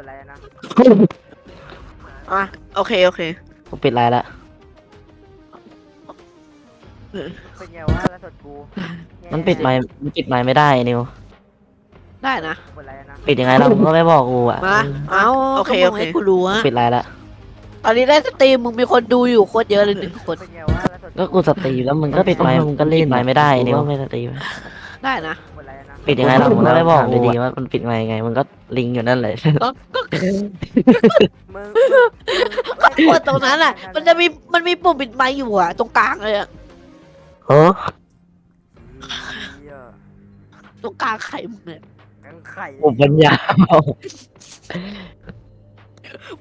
ปิดอะไรนะอะโอเคโอเคกูปิดไลน์ละเป็นไงวะแล้วสดกูมันปิดไมค์มันปิดไมค์ไม่ได้นิวได้นะเปิดอะไรนะปิดยังไงล่ะมึงก็ไม่บอกกูอะมาเอาโอเคโอเคกูรู้อะปิดไลน์ละตอนนี้ได้สตรีมมึงมีคนดูอยู่โคตรเยอะเลยหนึ่งคนเป็นไงวะแล้วสดก็กูสตรีมแล้วมึงก็ปิดไมค์มึงก็เล่นไมค์ไม่ได้นิวไม่สตรีมได้นะเปิดอะไรนะปิดยังไงล่ะมึงก็ไม่บอกดีๆว่ามันปิดไมค์ยังไงมึงก็ลิงอยู่นั่นแหละก็ก็มึงก็กดตรงนั้นอะ มันจะมีมันมีปุ่มปิดไมค์อยู่อะ ตรงกลางเลยอะเฮ้อเหี้ยตรงกลางไข่มึงเนี่ยกังไข่ผมปัญญา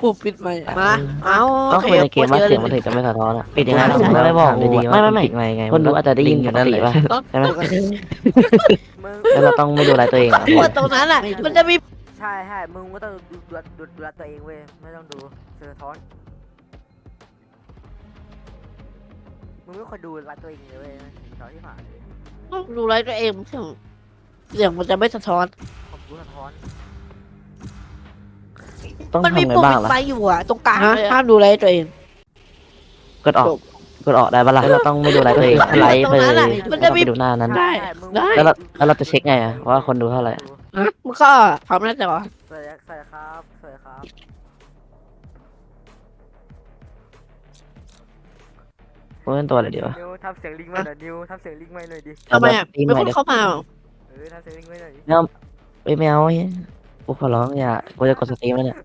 ปุ่มปิดไมค์มา เอาก็โอเคคุยในเกมว่าโคตรเสียงอะมันลถึงจะไม่สะท้อนอะปิดยังไงล่ะมึงก็ไม่บอกดีๆว่าไม่ไม่ไม่ไงคนดูอาจจะได้ยินอยู่นั่นแหละก็ใช่ไหมมึงแล้วเราต้องไม่ดูไลน์ตัวเองอะกดตรงนั้นอะ มันจะมี ใช่ใช่มึงก็ต้องดูดูดูดูแลตัวเองเว้ย ไม่ต้องดูเสือท้อน มึงไม่ควรดูแลตัวเองเลยเว้ยสะท้อนที่ผ่านเลยต้องดูไลฟ์ตัวเองเสียงเสียงมันจะไม่สะท้อนผมดูสะท้อน ต้องมันทำมีไงปุ่มบ้างปิดล่ะไมค์อยู่อะตรงกลางเลยห้ามดูไลฟ์ตัวเอง กดออกกดออกได้ปะล่ะเราต้องไม่ดูไลน์ตัวเองไลน์ไปเลยไปดูหน้านั้น ได้มึงได้แล้วเราแล้วเราจะเช็คไงอะว่าคนดูเท่าไหร่ฮะมันก็พร้อมแล้วแต่ว่าสวัสดีสวัสดีครับสวัสดีครับกูเป็นตัวอะไรดีวะนิวทำเสียงลิงมาหน่อยนิวทำเสียงลิงมาหน่อยดิทำไมอะมีคนเข้ามาเหรอเออทำเสียงลิงมาหน่อยดิเอ้ยไม่เอาเฮ้ยกูขอร้องอย่ากูจะกดสตรีมแล้วเนี่ย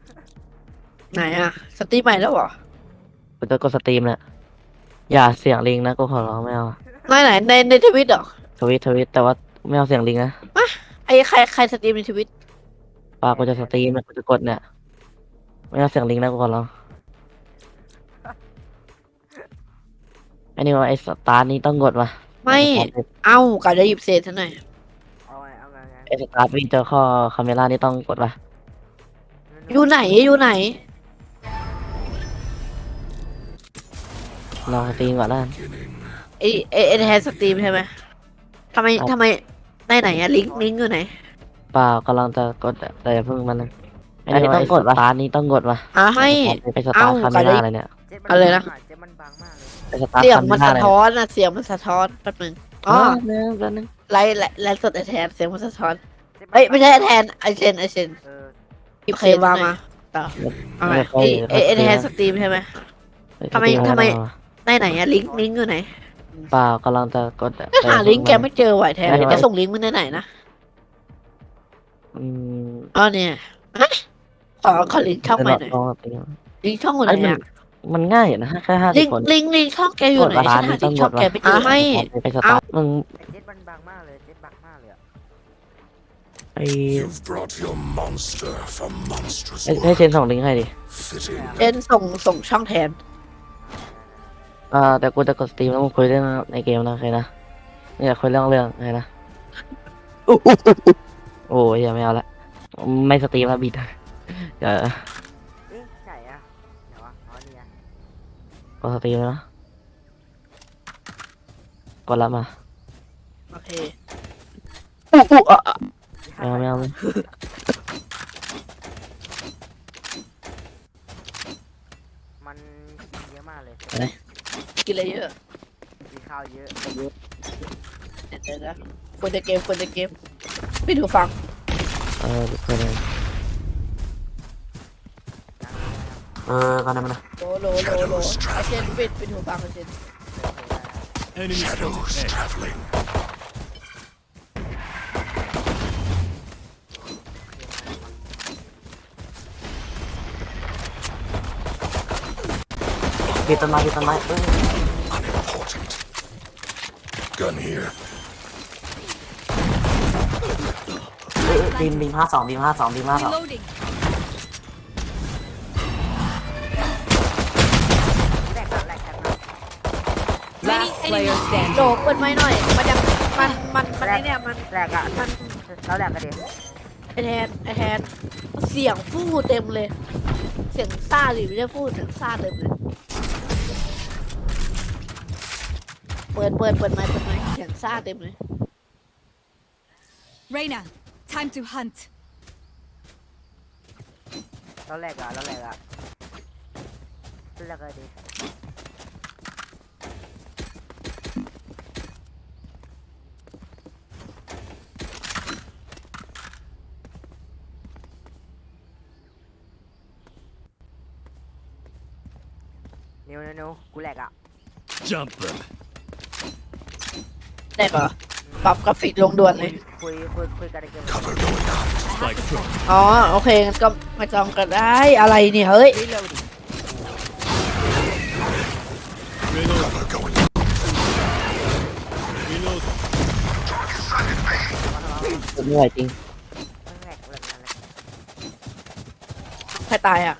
ไหนอะสตรีมใหม่แล้วเหรอกูจะกดสตรีมเนี่ยอย่าเสียงลิงนะกูขอร้องไม่เอาไหนไหนในในทวิตเหรอทวิตทวิตแต่ว่าไม่เอาเสียงลิงนะไอ้ใครใครสตรีมในทวิตปากกูจะสตรีมเนี่ยกูจะกดเนี่ยไม่เอาเสียงลิงนะกูขอร้องไอ้นี่ว่าไอ้สตาร์ทนี้ต้องกดวะไม่เอ้ากะจะหยิบเศษเท่าไหร่เอาไงเอาไงไงไอ้สตาร์ทวิ่งเจอข้อคาเมล่านี่ต้องกดวะอยู่ไหนอยู่ไหน ลองสตรีมก่อนแล้วกัน ไอ้ไอ้ไอ้แทนสตรีมใช่ไหมทำไมทำไมในไหนอะลิงก์ลิงก์อยู่ไหน เปล่ากำลังจะกดแต่แต่อย่าเพิ่งมันงไอ้นี่ต้องกดวะ สตาร์ทนี้ต้องกดวะอะให้ไอ้สตาร์ทเอ้าคาเมล่าอะไรเนี่ยเจ็ดอะไรนะ เจ็ดมันบางมากเลยไอ้สตาร์ทเสียงคาเมมันล่าสะอะไรท้อนอะเสียงมันสะท้อนแป๊บนึงอ๋อ๋ออเนี่ยแป๊บนึงไลฟ์ไลฟ์ไลฟ์สดไอแทนเสียงมันสะท้อนเจ็ดนเอ้ยไม่ใช่ไอแทนไอเซนไอเซนเออหยิบเศษมามาต่อเอาไงไอไอ้ไอแทนสตรีมใช่ไหม ทำไมทำไม ในไหนอะลิงก์ลิงก์อยู่ไหนเปล่ากำลังจะกดแต่ก็หาลิงก์แกไม่เจอไหวแทนไม่ไม่แกส่งลิงก์มึงในไหนนะอืมอ๋อเนี่ยฮะขอขอลิงก์ช่องใหม่หน่อยลองสตรีมลิงก์ช่องอยู่ไหนไอ้มันอะมันง่ายอยู่นะแค่ห้าสิลิบงก์คนลิงก์ลิงก์ช่องแกอยู่ไหนกดฉัร้านนหาต้ลิองงก์กช่อดงแกวะไม่เจอให้ไปสตาร์ทมึงไอเจ็ดมันบางมากเลยเจ็ดบางมากเลยอะไอ้ You've brought your monster for monstrous ไอ้ให้ work. เชนส่งลิงก์ให้ดิ Fitting. เจนส่งส่งช่องแทน อ่าแต่กูจะกดสตรีมแล้วมึงคุยเรื่องในเกมนะโอเคนะนี่อยากคุยเรื่องเรื่องโอเคนะโอ้ยอย่าไม่เอาละไม่สตรีมแล้วบิดอย่าเอ๊ะไหนอะไหนวะอ๋อนี่ไงกดสตรีมแล้วนะกดรับมาโอเค ไม่เอาไม่เอาเลย มันกินเยอะมากเลย กินอะไรเยอะกินข้าวเยอะเดี๋ยวนะควรจะเกมควรจะเกมไม่ถูกฟังเออทุกคนเลยเออก็ได้มานะโลโลโลโลไอเจนปิดปิดหูฟังไอเจน Shadows traveling. ปิดต้นไม้ปิดต้นไม้เออ Unimportant. Gun here. เออบีมบีมห้าสองบีมห้าสองบีมห้าสอง Reloading. แรกแรกแรก Last player standing. โลเปิดไม้หน่อย มันยังมัน มัน มันไอเนี่ย มันแรกอะมันเราแรกกันดิไอแทนไอแทนเสียงฟู่เต็มเลย เสียงซ่าหรือไม่ใช่ฟู่เสียงซ่าเต็มเลย เปิดเปิดเปิดไม้เปิดไม้เสียงซ่าเต็มเลย Reina, time to hunt. เราแหลกอะเราแหลกอะแหลกอะไรดินิวนิวนิวกูแหลกอะ Jump them. ได้เหรอปรับกราฟิกลงด่วนเลย คุยคุยคุยกันในเกม Cover going out. Spike thrown. อ๋อ โอเคงั้นก็ไม่ต้องก็ได้อะไรเนี่ยเฮ้ย Reloading. Cover going out. Reload. ไม่ไหวจริง มันแหลกแหลกแหลกแหลกใครตายอะ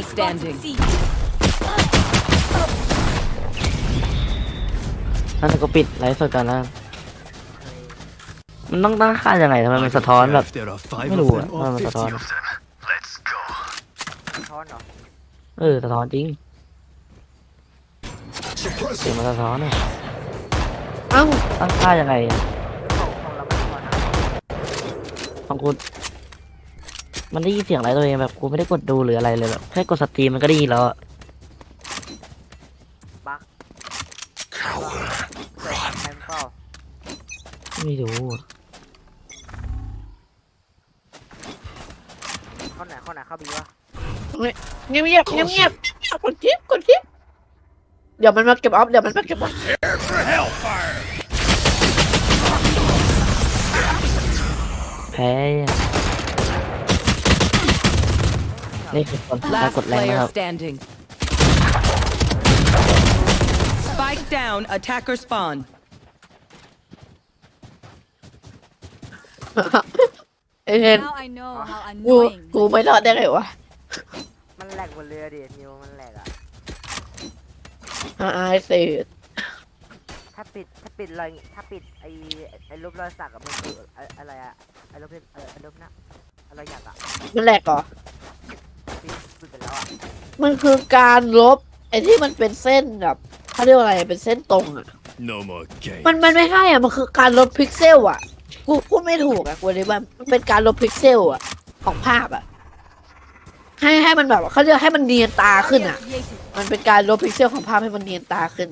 player standing. นั่นก็ปิดไลฟ์สดก่อนนะ มันต้องตั้งค่ายังไงทำไมมันสะท้อนแบบ There are five ไม่ of รู้อะ them ว่า or มันสะท้อน fifty of them. Let's go. ช้อนเหรอเออ สะท้อนจริง Suppress เสียง it. มันสะท้อนอะเอ้าตั้งค่ายังไงอะของของเราไม่พอนะของคุณ มันได้ยินเสียงอะไรตัวเองแบบกูไม่ได้กดดูหรืออะไรเลยแบบแค่กดสตรีมมันก็ได้ยินแล้วอะบัก Coward. เกิดแทนเปล่าไม่รู้อะเข้าไหนเข้าไหนเข้าบีวะเงียบเงียบเงียบเงียบกดคลิปกดคลิปเดี๋ยวมันมาเก็บออฟเดี๋ยวมันมาเก็บออฟแพ้อะ นี่คือคนถ้า Last กดแรงนะ player ครับ standing. Spike down. Attacker spawn. เอ้ยเห็น Now I know how กู annoying. กูไม่รอดได้ไงวะมันแหลกบนเรือดินิวมันแหลกอะอ่าไอ้เศษถ้าปิดถ้าปิดรอยถ้าปิดไอไอรูปรอยสักอะมันคือไอ้อะไรอะไอรูปเออไอรูปนะไอรอยหยักอะมันแหลกเหรอ ปิดปิดไปแล้วอะมันคือการลบไอ้ที่มันเป็นเส้นแบบเขาเรียกว่าอะไรเป็นเส้นตรงอะ No more games. มันมันไม่ใช่อะมันคือการลบพิกเซลอะกูพูดไม่ถูกอะกูเลยว่ามันเป็นการลบพิกเซลอะของภาพอะให้ให้มันแบบว่าเขาเรียกให้มันเนียนตาขึ้นอะ Created. มันเป็นการลบพิกเซลของภาพให้มันเนียนตาขึ้น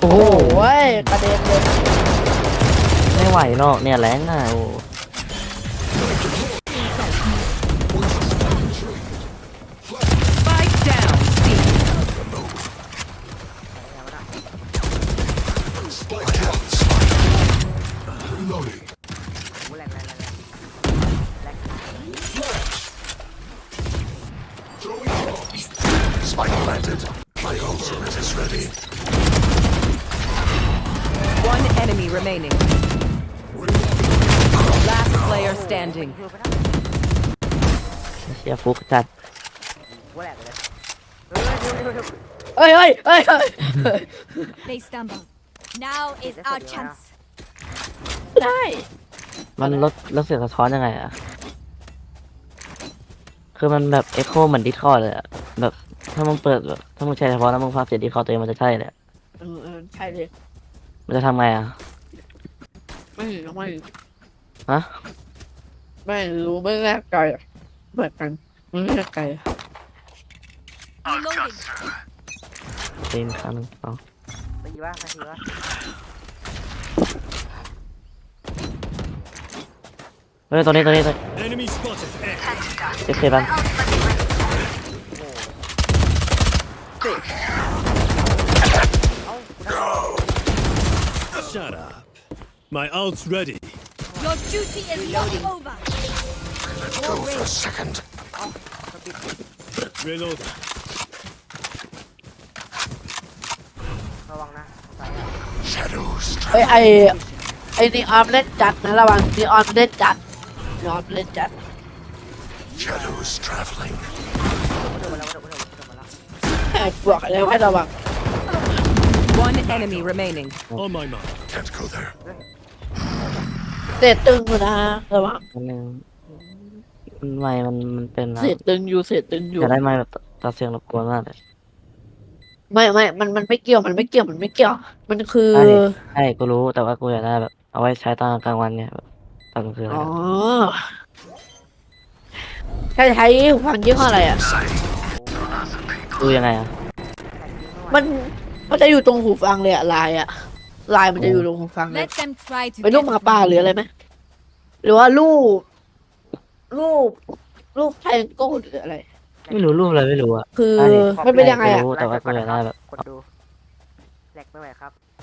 โอ้โอ้โหโหกระเด็นเลย ไม่ไหวหรอกเนี่ยแรงอะโอ้ Last player standing. นิวไปนะเสียฟุกจัดกูแหลกเลยเฮ้ยนิวนิวนิวเอ้ยเอ้ยเอ้ยเอ้ยเอ้ย They stumble. Now is That's our what you chance. ได้ มันลดลดเสียงสะท้อนยังไงอะคือมันแบบเอ็โคเหมือนดิสคอร์เลยอะแบบถ้ามึงเปิดแบบถ้ามึงใช้เฉพาะแล้วมึงฟังเสียงดิสคอร์ตัวเองมันจะใช่เลยอะเออเออใช่เลยมันจะทำไงอะไม่ไม่ ฮะ ไม่รู้ไม่แน่ใจอะเหมือนกันไม่แน่ใจ Reloading. ตีนครั้งหนึ่งสองไปยีวะไปยีวะเฮ้ยตัวนี้ตัวนี้ตัว Enemy spotted. A. เอฟเคบันเอ้ากูได้ Shut up. My ult's ready. Your duty is not over. Let's go for a second. มันปิด Reload. ระวังนะซ้ายอะ Shadows เอ้ย travel. ไอไอนีออนเล่นจัดนะระวังนีออนเล่นจัดนีออนเล่นจัด Shadows traveling. กูเดินมาแล้วกูเดินมาแล้วกูเดินมาแล้ว ไอ้บอกเลยให้ระวัง One enemy remaining. On my mark. Can't go there. เศษตึงอยู่นะระวังอันนึงมันไม่มันมันเป็นนะเศษตึงอยู่เศษตึงอยู่ จะได้ไม่แบบตัดเสียงรบกวนมากเลยไม่ไม่มันมันไม่เกี่ยวมันไม่เกี่ยวมันไม่เกี่ยว มันคือใช่ใช่กูรู้แต่ว่ากูอยากได้แบบ เอาไว้ใช้ตอนกลางวันเนี่ยแบบตอนกลางคืนอะไรอ๋อเงี้ยใช้ใช้หูฟังยี่ห้ออะไรอะ ดูยังไงอะมันมันจะอยู่ตรงหูฟังเลยอะลายอะ ลายมันจะอยู่ตรงหูฟังเลย Let them try to เป็นรูป get หมา it ป่า from หรือ you. อะไรไหมหรือว่ารูปรูปรูปไทโก้หรืออะไร ไม่รู้รูปอะไรไม่รู้อะคือใช่มันเป็นยังไงอะ รู้แต่ว่ากูอยากได้แบบกดดูแหลกไปไหนครับ